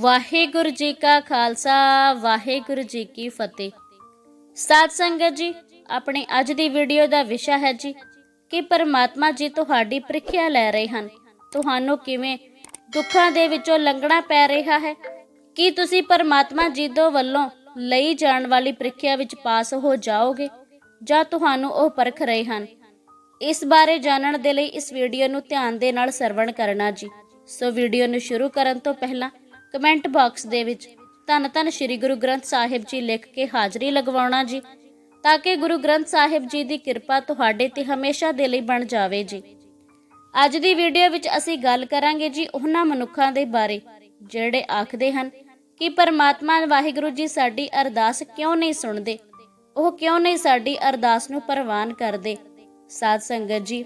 ਵਾਹਿਗੁਰੂ ਜੀ ਕਾ ਖਾਲਸਾ, ਵਾਹਿਗੁਰੂ ਜੀ ਕੀ ਫਤਿਹ। ਸਾਧ ਸੰਗਤ ਜੀ, ਆਪਣੀ ਅੱਜ ਦੀ ਵੀਡੀਓ ਦਾ ਵਿਸ਼ਾ ਹੈ ਜੀ, ਕਿ ਪਰਮਾਤਮਾ ਜੀ ਤੁਹਾਡੀ ਪ੍ਰੀਖਿਆ ਲੈ ਰਹੇ ਹਨ। ਤੁਹਾਨੂੰ ਕਿਵੇਂ ਦੁੱਖਾਂ ਦੇ ਵਿੱਚੋਂ ਲੰਘਣਾ ਪੈ ਰਿਹਾ ਹੈ? ਕੀ ਤੁਸੀਂ ਪਰਮਾਤਮਾ ਜੀ ਦੇ ਵੱਲੋਂ ਲਈ ਜਾਣ ਵਾਲੀ ਪ੍ਰੀਖਿਆ ਵਿੱਚ ਪਾਸ ਹੋ ਜਾਓਗੇ, ਜਾਂ ਤੁਹਾਨੂੰ ਉਹ ਪਰਖ ਰਹੇ ਹਨ? ਇਸ ਬਾਰੇ ਜਾਣਨ ਦੇ ਲਈ ਇਸ ਵੀਡੀਓ ਨੂੰ ਧਿਆਨ ਦੇ ਨਾਲ ਸਰਵਣ ਕਰਨਾ ਜੀ। ਸੋ ਵੀਡੀਓ ਨੂੰ ਸ਼ੁਰੂ ਕਰਨ ਤੋਂ ਪਹਿਲਾਂ ਕਮੈਂਟ ਬਾਕਸ ਦੇ ਵਿੱਚ ਧੰਨ ਧੰਨ ਸ੍ਰੀ ਗੁਰੂ ਗ੍ਰੰਥ ਸਾਹਿਬ ਜੀ ਲਿਖ ਕੇ ਹਾਜ਼ਰੀ ਲਗਵਾਉਣਾ ਜੀ, ਤਾਂ ਕਿ ਗੁਰੂ ਗ੍ਰੰਥ ਸਾਹਿਬ ਜੀ ਦੀ ਕਿਰਪਾ ਤੁਹਾਡੇ ਤੇ ਹਮੇਸ਼ਾ ਦੇ ਲਈ ਬਣ ਜਾਵੇ ਜੀ। ਅੱਜ ਦੀ ਵੀਡੀਓ ਵਿੱਚ ਅਸੀਂ ਗੱਲ ਕਰਾਂਗੇ ਜੀ ਉਹਨਾਂ ਮਨੁੱਖਾਂ ਦੇ ਬਾਰੇ, ਜਿਹੜੇ ਆਖਦੇ ਹਨ ਕਿ ਪਰਮਾਤਮਾ ਵਾਹਿਗੁਰੂ ਜੀ ਸਾਡੀ ਅਰਦਾਸ ਕਿਉਂ ਨਹੀਂ ਸੁਣਦੇ? ਉਹ ਕਿਉਂ ਨਹੀਂ ਸਾਡੀ ਅਰਦਾਸ ਨੂੰ ਪ੍ਰਵਾਨ ਕਰਦੇ? ਸਾਧ ਸੰਗਤ ਜੀ,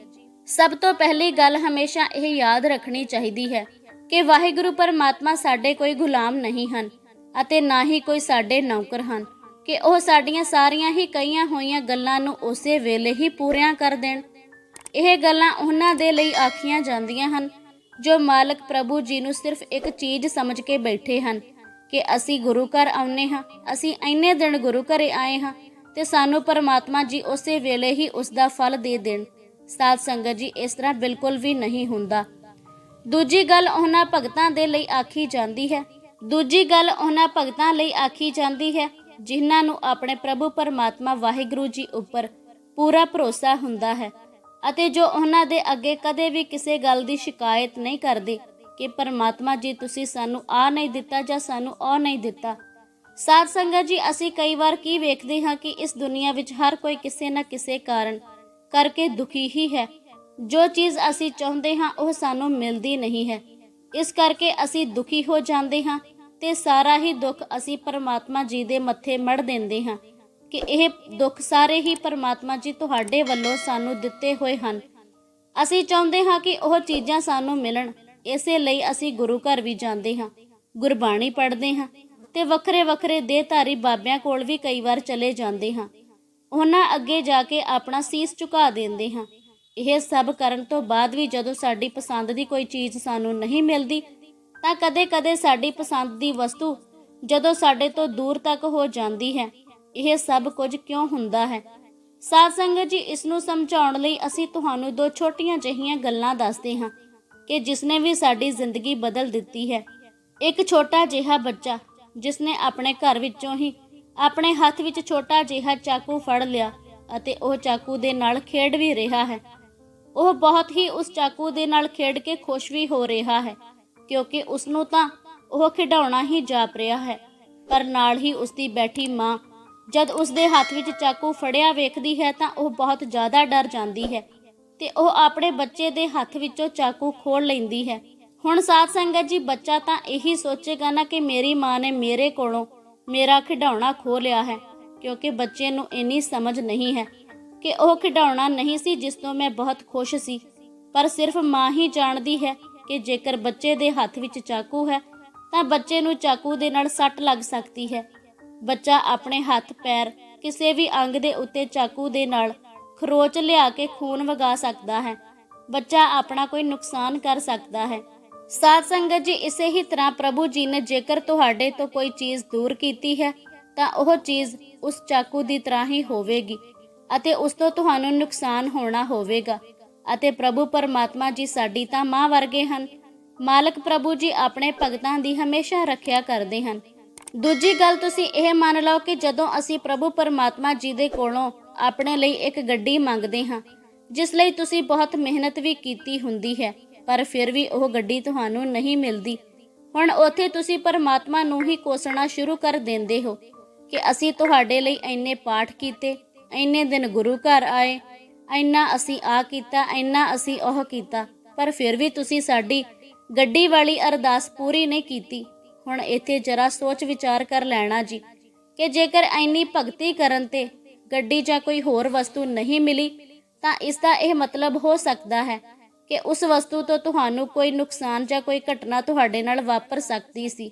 ਸਭ ਤੋਂ ਪਹਿਲੀ ਗੱਲ ਹਮੇਸ਼ਾ ਇਹ ਯਾਦ ਰੱਖਣੀ ਚਾਹੀਦੀ ਹੈ ਕਿ ਵਾਹਿਗੁਰੂ ਪਰਮਾਤਮਾ ਸਾਡੇ ਕੋਈ ਗੁਲਾਮ ਨਹੀਂ ਹਨ ਅਤੇ ਨਾ ਹੀ ਕੋਈ ਸਾਡੇ ਨੌਕਰ ਹਨ, ਕਿ ਉਹ ਸਾਡੀਆਂ ਸਾਰੀਆਂ ਹੀ ਕਈਆਂ ਹੋਈਆਂ ਗੱਲਾਂ ਨੂੰ ਉਸੇ ਵੇਲੇ ਹੀ ਪੂਰੀਆਂ ਕਰ ਦੇਣ। ਇਹ ਗੱਲਾਂ ਉਹਨਾਂ ਦੇ ਲਈ ਆਖੀਆਂ ਜਾਂਦੀਆਂ ਹਨ, ਜੋ ਮਾਲਕ ਪ੍ਰਭੂ ਜੀ ਨੂੰ ਸਿਰਫ ਇੱਕ ਚੀਜ਼ ਸਮਝ ਕੇ ਬੈਠੇ ਹਨ, ਕਿ ਅਸੀਂ ਗੁਰੂ ਘਰ ਆਉਨੇ ਹਾਂ, ਅਸੀਂ ਇੰਨੇ ਦਿਨ ਗੁਰੂ ਘਰੇ ਆਏ ਹਾਂ ਤੇ ਸਾਨੂੰ ਪਰਮਾਤਮਾ ਜੀ ਉਸੇ ਵੇਲੇ ਹੀ ਉਸ ਦਾ ਫਲ ਦੇ ਦੇਣ। ਸਾਧ ਸੰਗਤ ਜੀ, ਇਸ ਤਰ੍ਹਾਂ ਬਿਲਕੁਲ ਵੀ ਨਹੀਂ ਹੁੰਦਾ। ਦੂਜੀ ਗੱਲ ਉਹਨਾਂ ਭਗਤਾਂ ਦੇ ਲਈ ਆਖੀ ਜਾਂਦੀ ਹੈ। ਦੂਜੀ ਗੱਲ ਉਹਨਾਂ ਭਗਤਾਂ ਲਈ ਆਖੀ ਜਾਂਦੀ ਹੈ, ਜਿਨ੍ਹਾਂ ਨੂੰ ਆਪਣੇ ਪ੍ਰਭੂ ਪਰਮਾਤਮਾ ਵਾਹਿਗੁਰੂ ਜੀ ਉੱਪਰ ਪੂਰਾ ਭਰੋਸਾ ਹੁੰਦਾ ਹੈ ਅਤੇ ਜੋ ਉਹਨਾਂ ਦੇ ਅੱਗੇ ਕਦੇ ਵੀ ਕਿਸੇ ਗੱਲ ਦੀ ਸ਼ਿਕਾਇਤ ਨਹੀਂ ਕਰਦੇ ਕਿ ਪਰਮਾਤਮਾ ਜੀ, ਤੁਸੀਂ ਸਾਨੂੰ ਆ ਨਹੀਂ ਦਿੱਤਾ ਜਾਂ ਸਾਨੂੰ ਉਹ ਨਹੀਂ ਦਿੱਤਾ। ਸਾਧ ਸੰਗਤ ਜੀ, ਅਸੀਂ ਕਈ ਵਾਰ ਕੀ ਵੇਖਦੇ ਹਾਂ ਕਿ ਇਸ ਦੁਨੀਆ ਵਿੱਚ ਹਰ ਕੋਈ ਕਿਸੇ ਨਾ ਕਿਸੇ ਕਾਰਨ ਕਰਕੇ ਦੁਖੀ ਹੀ ਹੈ। ਜੋ ਚੀਜ਼ ਅਸੀਂ ਚਾਹੁੰਦੇ ਹਾਂ, ਉਹ ਸਾਨੂੰ ਮਿਲਦੀ ਨਹੀਂ ਹੈ। ਇਸ ਕਰਕੇ ਅਸੀਂ ਦੁਖੀ ਹੋ ਜਾਂਦੇ ਹਾਂ ਤੇ ਸਾਰਾ ਹੀ ਦੁੱਖ ਅਸੀਂ ਪਰਮਾਤਮਾ ਜੀ ਦੇ ਮੱਥੇ ਮੜ ਦਿੰਦੇ ਹਾਂ ਕਿ ਇਹ ਦੁੱਖ ਸਾਰੇ ਹੀ ਪਰਮਾਤਮਾ ਜੀ ਤੁਹਾਡੇ ਵੱਲੋਂ ਸਾਨੂੰ ਦਿੱਤੇ ਹੋਏ ਹਨ। ਅਸੀਂ ਚਾਹੁੰਦੇ ਹਾਂ ਕਿ ਉਹ ਚੀਜ਼ਾਂ ਸਾਨੂੰ ਮਿਲਣ। ਇਸੇ ਲਈ ਅਸੀਂ ਗੁਰੂ ਘਰ ਵੀ ਜਾਂਦੇ ਹਾਂ, ਗੁਰਬਾਣੀ ਪੜ੍ਹਦੇ ਹਾਂ ਤੇ ਵੱਖਰੇ ਵੱਖਰੇ ਦੇਹਧਾਰੀ ਬਾਬਿਆਂ ਕੋਲ ਵੀ ਕਈ ਵਾਰ ਚਲੇ ਜਾਂਦੇ ਹਾਂ। ਉਹਨਾਂ ਅੱਗੇ ਜਾ ਕੇ ਆਪਣਾ ਸੀਸ ਝੁਕਾ ਦਿੰਦੇ ਹਾਂ। ਇਹ ਸਭ ਕਰਨ ਤੋਂ ਬਾਅਦ ਵੀ ਜਦੋਂ ਸਾਡੀ ਪਸੰਦ ਦੀ ਕੋਈ ਚੀਜ਼ ਸਾਨੂੰ ਨਹੀਂ ਮਿਲਦੀ, ਤਾਂ ਕਦੇ-ਕਦੇ ਸਾਡੀ ਪਸੰਦ ਦੀ ਵਸਤੂ ਜਦੋਂ ਸਾਡੇ ਤੋਂ ਦੂਰ ਤੱਕ ਹੋ ਜਾਂਦੀ ਹੈ, ਇਹ ਸਭ ਕੁਝ ਕਿਉਂ ਹੁੰਦਾ ਹੈ? ਸਾਧ ਸੰਗਤ ਜੀ, ਇਸ ਨੂੰ ਸਮਝਾਉਣ ਲਈ ਅਸੀਂ ਤੁਹਾਨੂੰ ਦੋ ਛੋਟੀਆਂ ਜਿਹੀਆਂ ਗੱਲਾਂ ਦੱਸਦੇ ਹਾਂ ਕਿ ਜਿਸਨੇ ਵੀ ਸਾਡੀ ਜ਼ਿੰਦਗੀ ਬਦਲ ਦਿੱਤੀ ਹੈ। ਇੱਕ ਛੋਟਾ ਜਿਹਾ ਬੱਚਾ ਜਿਸਨੇ ਆਪਣੇ ਘਰ ਵਿੱਚੋਂ ਹੀ ਆਪਣੇ ਹੱਥ ਵਿੱਚ ਛੋਟਾ ਜਿਹਾ ਚਾਕੂ ਫੜ ਲਿਆ ਅਤੇ ਉਹ ਚਾਕੂ ਦੇ ਨਾਲ ਖੇਡ ਵੀ ਰਿਹਾ ਹੈ। ਉਹ ਬਹੁਤ ਹੀ ਉਸ ਚਾਕੂ ਦੇ ਨਾਲ ਖੇਡ ਕੇ ਖੁਸ਼ ਵੀ ਹੋ ਰਿਹਾ ਹੈ, ਕਿਉਂਕਿ ਉਸ ਨੂੰ ਤਾਂ ਉਹ ਖਿਡਾਉਣਾ ਹੀ ਜਾਪ ਰਿਹਾ ਹੈ। ਪਰ ਨਾਲ ਹੀ ਉਸ ਦੀ ਬੈਠੀ ਮਾਂ, ਜਦ ਉਸ ਦੇ ਹੱਥ ਵਿੱਚ ਚਾਕੂ ਫੜਿਆ ਵੇਖਦੀ ਹੈ ਤਾਂ ਉਹ ਬਹੁਤ ਜ਼ਿਆਦਾ ਡਰ ਜਾਂਦੀ ਹੈ ਤੇ ਉਹ ਆਪਣੇ ਬੱਚੇ ਦੇ ਹੱਥ ਵਿੱਚੋਂ ਚਾਕੂ ਖੋਲ ਲੈਂਦੀ ਹੈ। ਹੁਣ ਸਾਧ ਸੰਗਤ ਜੀ, ਬੱਚਾ ਤਾਂ ਇਹੀ ਸੋਚੇਗਾ ਨਾ ਕਿ ਮੇਰੀ ਮਾਂ ਨੇ ਮੇਰੇ ਕੋਲੋਂ ਮੇਰਾ ਖਿਡੌਣਾ ਖੋ ਲਿਆ ਹੈ, ਕਿਉਂਕਿ ਬੱਚੇ ਨੂੰ ਇੰਨੀ ਸਮਝ ਨਹੀਂ ਹੈ। ਕਿ ਉਹ ਖਿਡੌਣਾ ਨਹੀਂ ਸੀ ਜਿਸ ਤੋਂ ਮੈਂ ਬਹੁਤ ਖੁਸ਼ ਸੀ। ਪਰ ਸਿਰਫ ਮਾਂ ਹੀ ਜਾਣਦੀ ਹੈ ਕਿ ਜੇਕਰ ਬੱਚੇ ਦੇ ਹੱਥ ਵਿੱਚ ਚਾਕੂ ਹੈ, ਤਾਂ ਬੱਚੇ ਨੂੰ ਚਾਕੂ ਦੇ ਨਾਲ ਸੱਟ ਲੱਗ ਸਕਦੀ ਹੈ। ਬੱਚਾ ਆਪਣੇ ਹੱਥ, ਪੈਰ, ਕਿਸੇ ਵੀ ਅੰਗ ਦੇ ਉੱਤੇ ਚਾਕੂ ਦੇ ਨਾਲ ਖਰੋਚ ਲਿਆ ਕੇ ਖੂਨ ਵਗਾ ਸਕਦਾ ਹੈ। ਬੱਚਾ ਆਪਣਾ ਕੋਈ ਨੁਕਸਾਨ ਕਰ ਸਕਦਾ ਹੈ। ਸਾਧ ਸੰਗਤ ਜੀ, ਇਸੇ ਹੀ ਤਰ੍ਹਾਂ ਪ੍ਰਭੂ ਜੀ ਨੇ ਜੇਕਰ ਤੁਹਾਡੇ ਤੋਂ ਕੋਈ ਚੀਜ਼ ਦੂਰ ਕੀਤੀ ਹੈ, ਤਾਂ ਉਹ ਚੀਜ਼ ਉਸ ਚਾਕੂ ਦੀ ਤਰ੍ਹਾਂ ਹੀ ਹੋਵੇਗੀ। ਅਤੇ ਉਸ ਤੋਂ ਤੁਹਾਨੂੰ ਨੁਕਸਾਨ ਹੋਣਾ ਹੋਵੇਗਾ। ਅਤੇ ਪ੍ਰਭੂ ਪਰਮਾਤਮਾ ਜੀ ਸਾਡੀ ਤਾਂ ਮਾਂ ਵਰਗੇ ਹਨ। ਮਾਲਕ ਪ੍ਰਭੂ ਜੀ ਆਪਣੇ ਭਗਤਾਂ ਦੀ ਹਮੇਸ਼ਾ ਰੱਖਿਆ ਕਰਦੇ ਹਨ। ਦੂਜੀ ਗੱਲ ਤੁਸੀਂ ਇਹ ਮੰਨ ਲਓ ਕਿ ਜਦੋਂ ਅਸੀਂ ਪ੍ਰਭੂ ਪਰਮਾਤਮਾ ਜੀ ਦੇ ਕੋਲੋਂ ਆਪਣੇ ਲਈ ਇੱਕ ਗੱਡੀ ਮੰਗਦੇ ਹਾਂ, ਜਿਸ ਲਈ ਤੁਸੀਂ ਬਹੁਤ ਮਿਹਨਤ ਵੀ ਕੀਤੀ ਹੁੰਦੀ ਹੈ, ਪਰ ਫਿਰ ਵੀ ਉਹ ਗੱਡੀ ਤੁਹਾਨੂੰ ਨਹੀਂ ਮਿਲਦੀ। ਹੁਣ ਉੱਥੇ ਤੁਸੀਂ ਪਰਮਾਤਮਾ ਨੂੰ ਹੀ ਕੋਸਣਾ ਸ਼ੁਰੂ ਕਰ ਦਿੰਦੇ ਹੋ ਕਿ ਅਸੀਂ ਤੁਹਾਡੇ ਲਈ ਇੰਨੇ ਪਾਠ ਕੀਤੇ ਇੰਨੇ ਦਿਨ ਗੁਰੂ ਘਰ ਆਏ, ਇੰਨਾ ਅਸੀਂ ਆ ਕੀਤਾ, ਇੰਨਾ ਅਸੀਂ ਉਹ ਕੀਤਾ, ਪਰ ਫਿਰ ਵੀ ਤੁਸੀਂ ਸਾਡੀ ਗੱਡੀ ਵਾਲੀ ਅਰਦਾਸ ਪੂਰੀ ਨਹੀਂ ਕੀਤੀ। ਹੁਣ ਇੱਥੇ ਜਰਾ ਸੋਚ ਵਿਚਾਰ ਕਰ ਲੈਣਾ ਜੀ ਕਿ ਜੇਕਰ ਇੰਨੀ ਭਗਤੀ ਕਰਨ ਤੇ ਗੱਡੀ ਜਾਂ ਕੋਈ ਹੋਰ ਵਸਤੂ ਨਹੀਂ ਮਿਲੀ, ਤਾਂ ਇਸ ਦਾ ਇਹ ਮਤਲਬ ਹੋ ਸਕਦਾ ਹੈ ਕਿ ਉਸ ਵਸਤੂ ਤੋਂ ਤੁਹਾਨੂੰ ਕੋਈ ਨੁਕਸਾਨ ਜਾਂ ਕੋਈ ਘਟਨਾ ਤੁਹਾਡੇ ਨਾਲ ਵਾਪਰ ਸਕਦੀ ਸੀ।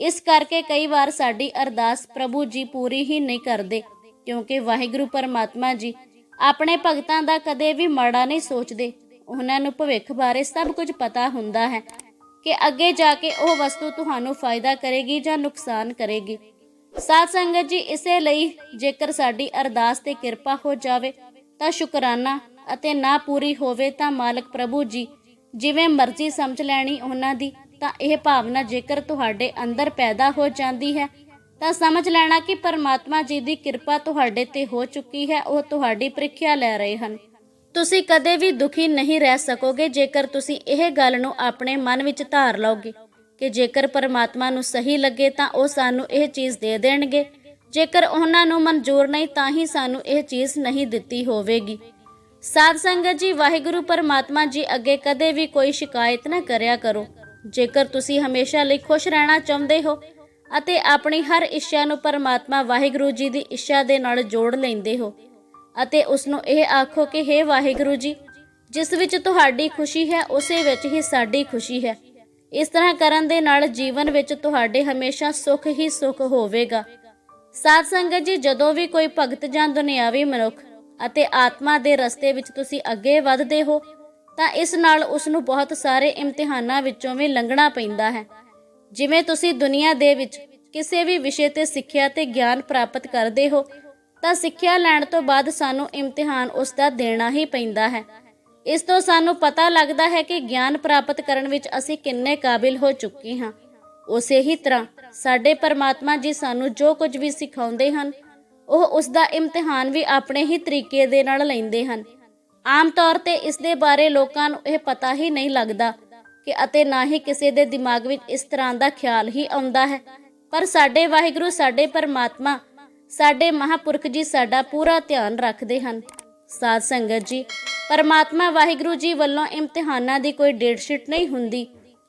ਇਸ ਕਰਕੇ ਕਈ ਵਾਰ ਸਾਡੀ ਅਰਦਾਸ ਪ੍ਰਭੂ ਜੀ ਪੂਰੀ ਹੀ ਨਹੀਂ ਕਰਦੇ। ਕਿਉਂਕਿ ਵਾਹਿਗੁਰੂ ਪਰਮਾਤਮਾ ਜੀ ਆਪਣੇ ਭਗਤਾਂ ਦਾ ਕਦੇ ਵੀ ਮਾੜਾ ਨਹੀਂ ਸੋਚਦੇ। ਉਹਨਾਂ ਨੂੰ ਭਵਿੱਖ ਬਾਰੇ ਸਭ ਕੁਝ ਪਤਾ ਹੁੰਦਾ ਹੈ ਕਿ ਅੱਗੇ ਜਾ ਕੇ ਉਹ ਵਸਤੂ ਤੁਹਾਨੂੰ ਫਾਇਦਾ ਕਰੇਗੀ ਜਾਂ ਨੁਕਸਾਨ ਕਰੇਗੀ। ਸਾਧ ਸੰਗਤ ਜੀ, ਇਸੇ ਲਈ ਜੇਕਰ ਸਾਡੀ ਅਰਦਾਸ ਤੇ ਕਿਰਪਾ ਹੋ ਜਾਵੇ, ਤਾਂ ਸ਼ੁਕਰਾਨਾ ਅਤੇ ਨਾ ਪੂਰੀ ਹੋਵੇ ਤਾਂ ਮਾਲਕ ਪ੍ਰਭੂ ਜੀ, ਜਿਵੇਂ ਮਰਜ਼ੀ ਸਮਝ ਲੈਣੀ ਉਹਨਾਂ ਦੀ, ਤਾਂ ਇਹ ਭਾਵਨਾ ਜੇਕਰ ਤੁਹਾਡੇ ਅੰਦਰ ਪੈਦਾ ਹੋ ਜਾਂਦੀ ਹੈ ਤਾਂ ਸਮਝ ਲੈਣਾ ਕਿ ਪਰਮਾਤਮਾ ਜੀ ਦੀ ਕਿਰਪਾ ਤੁਹਾਡੇ ਤੇ ਹੋ ਚੁੱਕੀ ਹੈ, ਉਹ ਤੁਹਾਡੀ ਪ੍ਰੀਖਿਆ ਲੈ ਰਹੇ ਹਨ। ਤੁਸੀਂ ਕਦੇ ਵੀ ਦੁਖੀ ਨਹੀਂ ਰਹਿ ਸਕੋਗੇ, ਜੇਕਰ ਤੁਸੀਂ ਇਹ ਗੱਲ ਨੂੰ ਆਪਣੇ ਮਨ ਵਿੱਚ ਧਾਰ ਲਓਗੇ ਕਿ ਜੇਕਰ ਪਰਮਾਤਮਾ ਨੂੰ ਸਹੀ ਲੱਗੇ ਤਾਂ ਉਹ ਸਾਨੂੰ ਇਹ ਚੀਜ਼ ਦੇ ਦੇਣਗੇ। ਜੇਕਰ ਉਹਨਾਂ ਨੂੰ ਮਨਜ਼ੂਰ ਨਹੀਂ, ਤਾਂ ਹੀ ਸਾਨੂੰ ਇਹ ਚੀਜ਼ ਨਹੀਂ ਦਿੱਤੀ ਹੋਵੇਗੀ। ਸਾਧ ਸੰਗਤ ਜੀ, ਵਾਹਿਗੁਰੂ ਪਰਮਾਤਮਾ ਜੀ ਅੱਗੇ ਕਦੇ ਵੀ ਕੋਈ ਸ਼ਿਕਾਇਤ ਨਾ ਕਰਿਆ ਕਰੋ। ਜੇਕਰ ਤੁਸੀਂ ਹਮੇਸ਼ਾ ਲਈ ਖੁਸ਼ ਰਹਿਣਾ ਚਾਹੁੰਦੇ ਹੋ ਅਤੇ ਆਪਣੀ ਹਰ ਇੱਛਾ ਨੂੰ ਪਰਮਾਤਮਾ ਵਾਹਿਗੁਰੂ ਜੀ ਦੀ ਇੱਛਾ ਦੇ ਨਾਲ ਜੋੜ ਲੈਂਦੇ ਹੋ। ਅਤੇ ਉਸ ਨੂੰ ਇਹ ਆਖੋ ਕਿ हे ਵਾਹਿਗੁਰੂ ਜੀ, ਜਿਸ ਵਿੱਚ ਤੁਹਾਡੀ ਖੁਸ਼ੀ ਹੈ, ਉਸੇ ਵਿੱਚ ਹੀ ਸਾਡੀ ਖੁਸ਼ੀ ਹੈ। ਇਸ ਤਰ੍ਹਾਂ ਕਰਨ ਦੇ ਨਾਲ ਜੀਵਨ ਵਿੱਚ ਤੁਹਾਡੇ ਹਮੇਸ਼ਾ ਸੁੱਖ ਹੀ ਸੁੱਖ ਹੋਵੇਗਾ। ਸਾਧ ਸੰਗਤ ਜੀ, ਜਦੋਂ ਵੀ ਕੋਈ ਭਗਤ ਜਾਂ ਦੁਨਿਆਵੀ ਮਨੁੱਖ ਅਤੇ ਆਤਮਾ ਦੇ ਰਸਤੇ ਵਿੱਚ ਤੁਸੀਂ ਅੱਗੇ ਵਧਦੇ ਹੋ, ਤਾਂ ਇਸ ਨਾਲ ਉਸ ਨੂੰ ਬਹੁਤ ਸਾਰੇ ਇਮਤਿਹਾਨਾਂ ਵਿੱਚੋਂ ਵੀ ਲੰਘਣਾ ਪੈਂਦਾ ਹੈ। ਜਿਵੇਂ ਤੁਸੀਂ ਦੁਨੀਆ ਦੇ ਵਿੱਚ ਕਿਸੇ ਵੀ ਵਿਸ਼ੇ ਤੇ ਸਿੱਖਿਆ ਤੇ ਗਿਆਨ ਪ੍ਰਾਪਤ ਕਰਦੇ ਹੋ, ਤਾਂ ਸਿੱਖਿਆ ਲੈਣ ਤੋਂ ਬਾਅਦ ਸਾਨੂੰ ਇਮਤਿਹਾਨ ਉਸ ਦਾ ਦੇਣਾ ਹੀ ਪੈਂਦਾ ਹੈ। ਇਸ ਤੋਂ ਸਾਨੂੰ ਪਤਾ ਲੱਗਦਾ ਹੈ ਕਿ ਗਿਆਨ ਪ੍ਰਾਪਤ ਕਰਨ ਵਿੱਚ ਅਸੀਂ ਕਿੰਨੇ ਕਾਬਿਲ ਹੋ ਚੁੱਕੇ ਹਾਂ। ਉਸੇ ਹੀ ਤਰ੍ਹਾਂ ਸਾਡੇ ਪਰਮਾਤਮਾ ਜੀ ਸਾਨੂੰ ਜੋ ਕੁਝ ਵੀ ਸਿਖਾਉਂਦੇ ਹਨ, ਉਹ ਉਸ ਦਾ ਇਮਤਿਹਾਨ ਵੀ ਆਪਣੇ ਹੀ ਤਰੀਕੇ ਦੇ ਨਾਲ ਲੈਂਦੇ ਹਨ। ਆਮ ਤੌਰ ਤੇ ਇਸ ਦੇ ਬਾਰੇ ਲੋਕਾਂ ਨੂੰ ਇਹ ਪਤਾ ਹੀ ਨਹੀਂ ਲੱਗਦਾ ਕਿ ਅਤੇ ਨਾ ਹੀ ਕਿਸੇ ਦੇ ਦਿਮਾਗ ਵਿੱਚ ਇਸ ਤਰ੍ਹਾਂ ਦਾ ਖਿਆਲ ਹੀ ਆਉਂਦਾ ਹੈ। ਪਰ ਸਾਡੇ ਵਾਹਿਗੁਰੂ, ਸਾਡੇ ਪਰਮਾਤਮਾ, ਸਾਡੇ ਮਹਾਪੁਰਖ ਜੀ ਸਾਡਾ ਪੂਰਾ ਧਿਆਨ ਰੱਖਦੇ ਹਨ। ਸਾਧ ਸੰਗਤ ਜੀ, ਪਰਮਾਤਮਾ ਵਾਹਿਗੁਰੂ ਜੀ ਵੱਲੋਂ ਇਮਤਿਹਾਨਾਂ ਦੀ ਕੋਈ ਡੇਟ ਸ਼ੀਟ ਨਹੀਂ ਹੁੰਦੀ।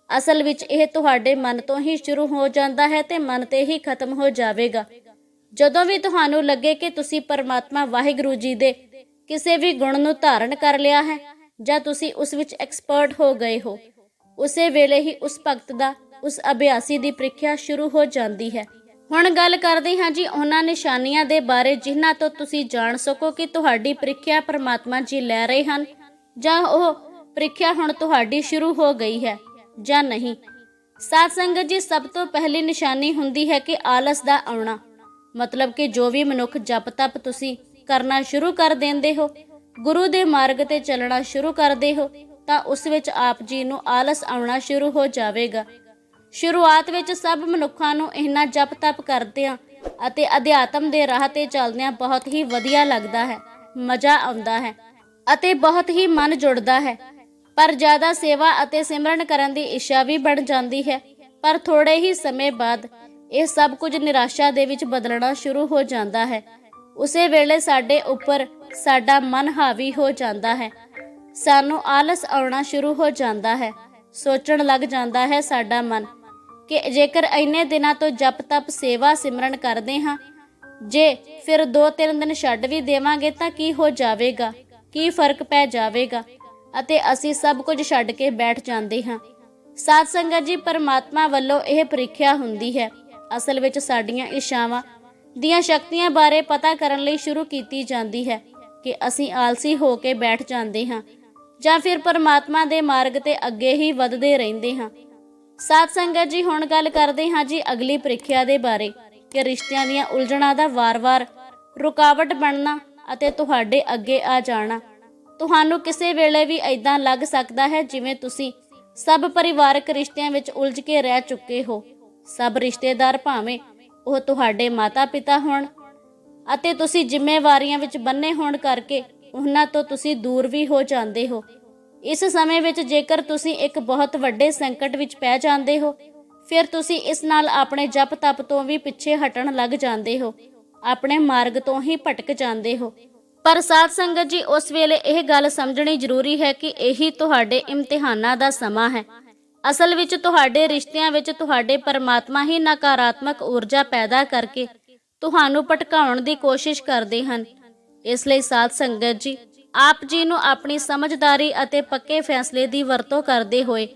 ਅਸਲ ਵਿੱਚ ਇਹ ਤੁਹਾਡੇ ਮਨ ਤੋਂ ਹੀ ਸ਼ੁਰੂ ਹੋ ਜਾਂਦਾ ਹੈ ਤੇ ਮਨ ਤੇ ਹੀ ਖਤਮ ਹੋ ਜਾਵੇਗਾ। ਜਦੋਂ ਵੀ ਤੁਹਾਨੂੰ ਲੱਗੇ ਕਿ ਤੁਸੀਂ ਪਰਮਾਤਮਾ ਵਾਹਿਗੁਰੂ ਜੀ ਦੇ ਕਿਸੇ ਵੀ ਗੁਣ ਨੂੰ ਧਾਰਨ ਕਰ ਲਿਆ ਹੈ ਜਾਂ ਤੁਸੀਂ ਉਸ ਵਿੱਚ ਐਕਸਪਰਟ ਹੋ ਗਏ ਹੋ ਉਸੇ ਵੇਲੇ ਹੀ ਉਸ ਭਗਤ ਦਾ, ਉਸ ਅਭਿਆਸੀ ਦੀ ਪ੍ਰੀਖਿਆ ਸ਼ੁਰੂ ਹੋ ਜਾਂਦੀ ਹੈ। ਹੁਣ ਗੱਲ ਕਰਦੇ ਹਾਂ ਜੀ ਉਹਨਾਂ ਨਿਸ਼ਾਨੀਆਂ ਦੇ ਬਾਰੇ, ਜਿਨ੍ਹਾਂ ਤੋਂ ਤੁਸੀਂ ਜਾਣ ਸਕੋ ਕਿ ਤੁਹਾਡੀ ਪ੍ਰੀਖਿਆ ਪਰਮਾਤਮਾ ਜੀ ਲੈ ਰਹੇ ਹਨ ਜਾਂ ਉਹ ਪ੍ਰੀਖਿਆ ਹੁਣ ਤੁਹਾਡੀ ਸ਼ੁਰੂ ਹੋ ਗਈ ਹੈ ਜਾਂ ਨਹੀਂ। ਸਾਧ ਸੰਗਤ ਜੀ, ਸਭ ਤੋਂ ਪਹਿਲੀ ਨਿਸ਼ਾਨੀ ਹੁੰਦੀ ਹੈ ਕਿ ਆਲਸ ਦਾ ਆਉਣਾ। ਮਤਲਬ ਕਿ ਜੋ ਵੀ ਮਨੁੱਖ ਜਪ ਤਪ ਤੁਸੀਂ ਕਰਨਾ ਸ਼ੁਰੂ ਕਰ ਦਿੰਦੇ ਹੋ, ਗੁਰੂ ਦੇ ਮਾਰਗ ਤੇ ਚੱਲਣਾ ਸ਼ੁਰੂ ਕਰਦੇ ਹੋ ਤਾਂ ਉਸ ਵਿੱਚ ਆਪ ਜੀ ਨੂੰ ਆਲਸ ਆਉਣਾ ਸ਼ੁਰੂ ਹੋ ਜਾਵੇਗਾ। ਸ਼ੁਰੂਆਤ ਵਿੱਚ ਸਭ ਮਨੁੱਖਾਂ ਨੂੰ ਇਹਨਾਂ ਜਪ ਤਪ ਕਰਦਿਆਂ ਅਤੇ ਅਧਿਆਤਮ ਦੇ ਰਾਹ ਤੇ ਚੱਲਦਿਆਂ ਬਹੁਤ ਹੀ ਵਧੀਆ ਲੱਗਦਾ ਹੈ, ਮਜ਼ਾ ਆਉਂਦਾ ਹੈ ਅਤੇ ਬਹੁਤ ਹੀ ਮਨ ਜੁੜਦਾ ਹੈ। ਪਰ ਜ਼ਿਆਦਾ ਸੇਵਾ ਅਤੇ ਸਿਮਰਨ ਕਰਨ ਦੀ ਇੱਛਾ ਵੀ ਬਣ ਜਾਂਦੀ ਹੈ। ਪਰ ਥੋੜੇ ਹੀ ਸਮੇਂ ਬਾਅਦ ਇਹ ਸਭ ਕੁਝ ਨਿਰਾਸ਼ਾ ਦੇ ਵਿੱਚ ਬਦਲਣਾ ਸ਼ੁਰੂ ਹੋ ਜਾਂਦਾ ਹੈ। ਉਸੇ ਵੇਲੇ ਸਾਡੇ ਉੱਪਰ ਸਾਡਾ ਮਨ ਹਾਵੀ ਹੋ ਜਾਂਦਾ ਹੈ। ਸਾਨੂੰ ਆਲਸ ਆਉਣਾ ਸ਼ੁਰੂ ਹੋ ਜਾਂਦਾ ਹੈ। ਸੋਚਣ ਲੱਗ ਜਾਂਦਾ ਹੈ ਸਾਡਾ ਮਨ ਕਿ ਜੇਕਰ ਇੰਨੇ ਦਿਨਾਂ ਤੋਂ ਜਪ ਤਪ ਸੇਵਾ ਸਿਮਰਨ ਕਰਦੇ ਹਾਂ, ਜੇ ਫਿਰ 2-3 ਦਿਨ ਛੱਡ ਵੀ ਦੇਵਾਂਗੇ ਤਾਂ ਕੀ ਹੋ ਜਾਵੇਗਾ, ਕੀ ਫ਼ਰਕ ਪੈ ਜਾਵੇਗਾ ਅਤੇ ਅਸੀਂ ਸਭ ਕੁਝ ਛੱਡ ਕੇ ਬੈਠ ਜਾਂਦੇ ਹਾਂ। ਸਾਧ ਸੰਗਤ ਜੀ, ਪਰਮਾਤਮਾ ਵੱਲੋਂ ਇਹ ਪ੍ਰੀਖਿਆ ਹੁੰਦੀ ਹੈ। ਅਸਲ ਵਿੱਚ ਸਾਡੀਆਂ ਇੱਛਾਵਾਂ ਦੀਆਂ ਸ਼ਕਤੀਆਂ ਬਾਰੇ ਪਤਾ ਕਰਨ ਲਈ ਸ਼ੁਰੂ ਕੀਤੀ ਜਾਂਦੀ ਹੈ ਕਿ ਅਸੀਂ ਆਲਸੀ ਹੋ ਕੇ ਬੈਠ ਜਾਂਦੇ ਹਾਂ। ਜਾਂ ਫਿਰ ਪਰਮਾਤਮਾ ਦੇ ਮਾਰਗ ਤੇ ਅੱਗੇ ਹੀ ਵਧਦੇ ਰਹਿੰਦੇ ਹਾਂ। ਸਾਧ ਸੰਗਤ ਜੀ, ਹੁਣ ਗੱਲ ਕਰਦੇ ਹਾਂ ਜੀ ਅਗਲੀ ਪ੍ਰੀਖਿਆ ਦੇ ਬਾਰੇ ਕਿ ਰਿਸ਼ਤਿਆਂ ਦੀਆਂ ਉਲਝਣਾਂ ਦਾ ਵਾਰ-ਵਾਰ ਰੁਕਾਵਟ ਬਣਨਾ ਅਤੇ ਤੁਹਾਡੇ ਅੱਗੇ ਆ ਜਾਣਾ। ਤੁਹਾਨੂੰ ਕਿਸੇ ਵੇਲੇ ਵੀ ਐਦਾਂ ਲੱਗ ਸਕਦਾ ਹੈ ਜਿਵੇਂ ਤੁਸੀਂ ਸਭ ਪਰਿਵਾਰਕ ਰਿਸ਼ਤਿਆਂ ਵਿੱਚ ਉਲਝ ਕੇ ਰਹਿ ਚੁੱਕੇ ਹੋ। ਸਭ ਰਿਸ਼ਤੇਦਾਰ ਭਾਵੇਂ ਉਹ ਤੁਹਾਡੇ ਮਾਤਾ-ਪਿਤਾ ਹੋਣ ਅਤੇ ਤੁਸੀਂ ਜ਼ਿੰਮੇਵਾਰੀਆਂ ਵਿੱਚ ਬੰਨੇ ਹੋਣ ਕਰਕੇ ਉਹਨਾਂ ਤੋਂ ਤੁਸੀਂ ਦੂਰ ਵੀ ਹੋ ਜਾਂਦੇ ਹੋ। ਇਸ ਸਮੇਂ ਵਿੱਚ ਜੇਕਰ ਤੁਸੀਂ ਇੱਕ ਬਹੁਤ ਵੱਡੇ ਸੰਕਟ ਵਿੱਚ ਪੈ ਜਾਂਦੇ ਹੋ, ਫਿਰ ਤੁਸੀਂ ਇਸ ਨਾਲ ਆਪਣੇ ਜਪ ਤਪ ਤੋਂ ਵੀ ਪਿੱਛੇ ਹਟਣ ਲੱਗ ਜਾਂਦੇ ਹੋ। ਆਪਣੇ ਮਾਰਗ ਤੋਂ ਹੀ ਭਟਕ ਜਾਂਦੇ ਹੋ। ਪਰ ਸਾਧ ਸੰਗਤ ਜੀ, ਉਸ ਵੇਲੇ ਇਹ ਗੱਲ ਸਮਝਣੀ ਜ਼ਰੂਰੀ ਹੈ ਕਿ ਇਹੀ ਤੁਹਾਡੇ ਇਮਤਿਹਾਨਾਂ ਦਾ ਸਮਾਂ ਹੈ। ਅਸਲ ਵਿੱਚ ਤੁਹਾਡੇ ਰਿਸ਼ਤਿਆਂ ਵਿੱਚ ਤੁਹਾਡੇ ਪਰਮਾਤਮਾ ਹੀ ਨਕਾਰਾਤਮਕ ਊਰਜਾ ਪੈਦਾ ਕਰਕੇ ਤੁਹਾਨੂੰ ਭਟਕਾਉਣ ਦੀ ਕੋਸ਼ਿਸ਼ ਕਰਦੇ ਹਨ। ਇਸ ਲਈ ਸਾਧ ਸੰਗਤ ਜੀ, ਆਪ ਜੀ ਨੂੰ ਆਪਣੀ ਸਮਝਦਾਰੀ ਅਤੇ ਪੱਕੇ ਫੈਸਲੇ ਦੀ ਵਰਤੋਂ ਕਰਦੇ ਹੋਏ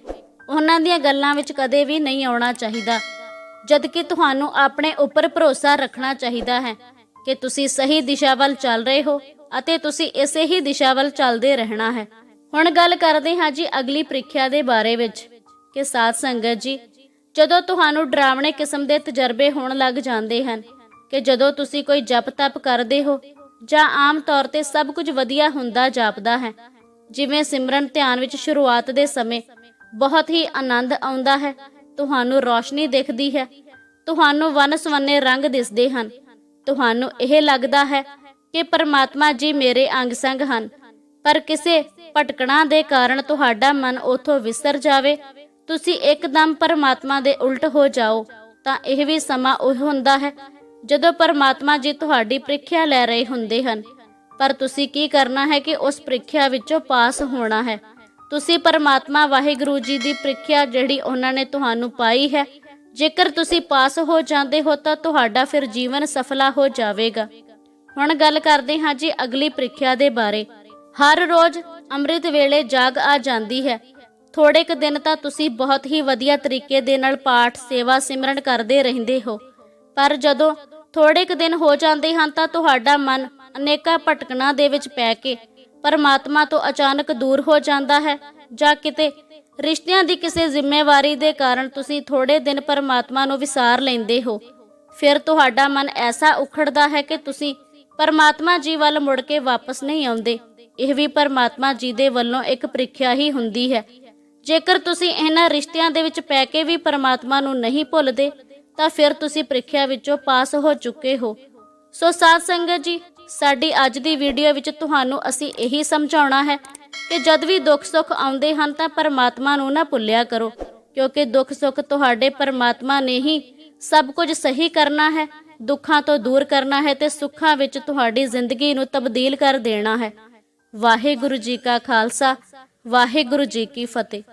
ਉਹਨਾਂ ਦੀਆਂ ਗੱਲਾਂ ਵਿੱਚ ਕਦੇ ਵੀ ਨਹੀਂ ਆਉਣਾ ਚਾਹੀਦਾ, ਜਦਕਿ ਤੁਹਾਨੂੰ ਆਪਣੇ ਉੱਪਰ ਭਰੋਸਾ ਰੱਖਣਾ ਚਾਹੀਦਾ ਹੈ ਕਿ ਤੁਸੀਂ ਸਹੀ ਦਿਸ਼ਾ ਵੱਲ ਚੱਲ ਰਹੇ ਹੋ ਅਤੇ ਤੁਸੀਂ ਇਸੇ ਹੀ ਦਿਸ਼ਾ ਵੱਲ ਚੱਲਦੇ ਰਹਿਣਾ ਹੈ। ਹੁਣ ਗੱਲ ਕਰਦੇ ਹਾਂ ਜੀ ਅਗਲੀ ਪ੍ਰੀਖਿਆ ਦੇ ਬਾਰੇ ਵਿੱਚ ਕਿ ਸਾਧ ਸੰਗਤ ਜੀ, ਜਦੋਂ ਤੁਹਾਨੂੰ ਡਰਾਵਣੇ ਕਿਸਮ ਦੇ ਤਜਰਬੇ ਹੋਣ ਲੱਗ ਜਾਂਦੇ ਹਨ ਕਿ ਜਦੋਂ ਤੁਸੀਂ ਕੋਈ ਜਪ ਤਪ ਕਰਦੇ ਹੋ ਜਾਂ ਆਮ ਤੌਰ ਤੇ ਸਭ ਕੁਝ ਵਧੀਆ ਹੁੰਦਾ ਜਾਪਦਾ ਹੈ। ਜਿਵੇਂ ਸਿਮਰਨ ਧਿਆਨ ਵਿੱਚ ਸ਼ੁਰੂਆਤ ਦੇ ਸਮੇਂ ਬਹੁਤ ਹੀ ਆਨੰਦ ਆਉਂਦਾ ਹੈ। ਤੁਹਾਨੂੰ ਰੌਸ਼ਨੀ ਦਿਖਦੀ ਹੈ। ਤੁਹਾਨੂੰ ਵਨ-ਸਵੰਨੇ ਰੰਗ ਦਿਸਦੇ ਹਨ। ਤੁਹਾਨੂੰ ਇਹ ਲੱਗਦਾ ਹੈ ਕਿ ਪਰਮਾਤਮਾ ਜੀ ਮੇਰੇ ਅੰਗ ਸੰਗ ਹਨ। ਪਰ ਕਿਸੇ ਭਟਕਣਾ ਦੇ ਕਾਰਨ ਤੁਹਾਡਾ ਮਨ ਉਥੋਂ ਵਿਸਰ ਜਾਵੇ। ਤੁਸੀਂ ਇੱਕਦਮ ਪਰਮਾਤਮਾ ਦੇ ਉਲਟ ਹੋ ਜਾਓ, ਤਾਂ ਇਹ ਵੀ ਸਮਾਂ ਉਹ ਹੁੰਦਾ ਹੈ ਜਦੋਂ ਪਰਮਾਤਮਾ ਜੀ ਤੁਹਾਡੀ ਪ੍ਰੀਖਿਆ ਲੈ ਰਹੇ ਹੁੰਦੇ ਹਨ, ਪਰ ਤੁਸੀਂ ਕੀ ਕਰਨਾ ਹੈ ਕਿ ਉਸ ਪ੍ਰੀਖਿਆ ਵਿੱਚੋਂ ਪਾਸ ਹੋਣਾ ਹੈ? ਤੁਸੀਂ ਪਰਮਾਤਮਾ ਵਾਹਿਗੁਰੂ ਜੀ ਦੀ ਪ੍ਰੀਖਿਆ ਜਿਹੜੀ ਉਹਨਾਂ ਨੇ ਤੁਹਾਨੂੰ ਪਾਈ ਹੈ, ਜੇਕਰ ਤੁਸੀਂ ਪਾਸ ਹੋ ਜਾਂਦੇ ਹੋ ਤਾਂ ਤੁਹਾਡਾ ਫਿਰ ਜੀਵਨ ਸਫਲਾ ਹੋ ਜਾਵੇਗਾ। ਹੁਣ ਗੱਲ ਕਰਦੇ ਹਾਂ ਜੀ ਅਗਲੀ ਪ੍ਰੀਖਿਆ ਦੇ ਬਾਰੇ। ਹਰ ਰੋਜ਼ ਅੰਮ੍ਰਿਤ ਵੇਲੇ ਜਾਗ ਆ ਜਾਂਦੀ ਹੈ। ਥੋੜੇ ਕੁ ਦਿਨ ਤਾਂ ਤੁਸੀਂ ਬਹੁਤ ਹੀ ਵਧੀਆ ਤਰੀਕੇ ਦੇ ਨਾਲ ਪਾਠ, ਸੇਵਾ, ਸਿਮਰਨ ਕਰਦੇ ਰਹਿੰਦੇ ਹੋ। ਪਰ ਜਦੋਂ ਥੋੜੇ ਕੁ ਦਿਨ ਹੋ ਜਾਂਦੇ ਹਨ ਤਾਂ ਤੁਹਾਡਾ ਮਨ ਅਨੇਕਾਂ ਭਟਕਣਾ ਦੇ ਵਿੱਚ ਪੈ ਕੇ ਪਰਮਾਤਮਾ ਤੋਂ ਅਚਾਨਕ ਦੂਰ ਹੋ ਜਾਂਦਾ ਹੈ ਜਾਂ ਕਿਤੇ ਰਿਸ਼ਤਿਆਂ ਦੀ ਕਿਸੇ ਜ਼ਿੰਮੇਵਾਰੀ ਦੇ ਕਾਰਨ ਤੁਸੀਂ ਥੋੜੇ ਦਿਨ ਪਰਮਾਤਮਾ ਨੂੰ ਵਿਸਾਰ ਲੈਂਦੇ ਹੋ। ਫਿਰ ਤੁਹਾਡਾ ਮਨ ਐਸਾ ਉਖੜਦਾ ਹੈ ਕਿ ਤੁਸੀਂ ਪਰਮਾਤਮਾ ਜੀ ਵੱਲ ਮੁੜ ਕੇ ਵਾਪਸ ਨਹੀਂ ਆਉਂਦੇ। ਇਹ ਵੀ ਪਰਮਾਤਮਾ ਜੀ ਦੇ ਵੱਲੋਂ ਇੱਕ ਪ੍ਰੀਖਿਆ ਹੀ ਹੁੰਦੀ ਹੈ। ਜੇਕਰ ਤੁਸੀਂ ਇਹਨਾਂ ਰਿਸ਼ਤਿਆਂ ਦੇ ਵਿੱਚ ਪੈ ਕੇ ਵੀ ਪਰਮਾਤਮਾ ਨੂੰ ਨਹੀਂ ਭੁੱਲਦੇ ਤਾਂ ਫਿਰ ਤੁਸੀਂ ਪ੍ਰੀਖਿਆ ਵਿੱਚੋਂ ਪਾਸ ਹੋ ਚੁੱਕੇ ਹੋ। ਸੋ ਸਾਧ ਸੰਗਤ ਜੀ, ਸਾਡੀ ਅੱਜ ਦੀ ਵੀਡੀਓ ਵਿੱਚ ਤੁਹਾਨੂੰ ਅਸੀਂ ਇਹੀ ਸਮਝਾਉਣਾ ਹੈ ਕਿ ਜਦ ਵੀ ਦੁੱਖ ਸੁੱਖ ਆਉਂਦੇ ਹਨ ਤਾਂ ਪਰਮਾਤਮਾ ਨੂੰ ਨਾ ਭੁੱਲਿਆ ਕਰੋ, ਕਿਉਂਕਿ ਦੁੱਖ ਸੁੱਖ ਤੁਹਾਡੇ ਪਰਮਾਤਮਾ ਨੇ ਹੀ ਸਭ ਕੁਝ ਸਹੀ ਕਰਨਾ ਹੈ, ਦੁੱਖਾਂ ਤੋਂ ਦੂਰ ਕਰਨਾ ਹੈ ਤੇ ਸੁੱਖਾਂ ਵਿੱਚ ਤੁਹਾਡੀ ਜ਼ਿੰਦਗੀ ਨੂੰ ਤਬਦੀਲ ਕਰ ਦੇਣਾ ਹੈ। ਵਾਹਿਗੁਰੂ ਜੀ ਕਾ ਖਾਲਸਾ, ਵਾਹਿਗੁਰੂ ਜੀ ਕੀ ਫਤਿਹ।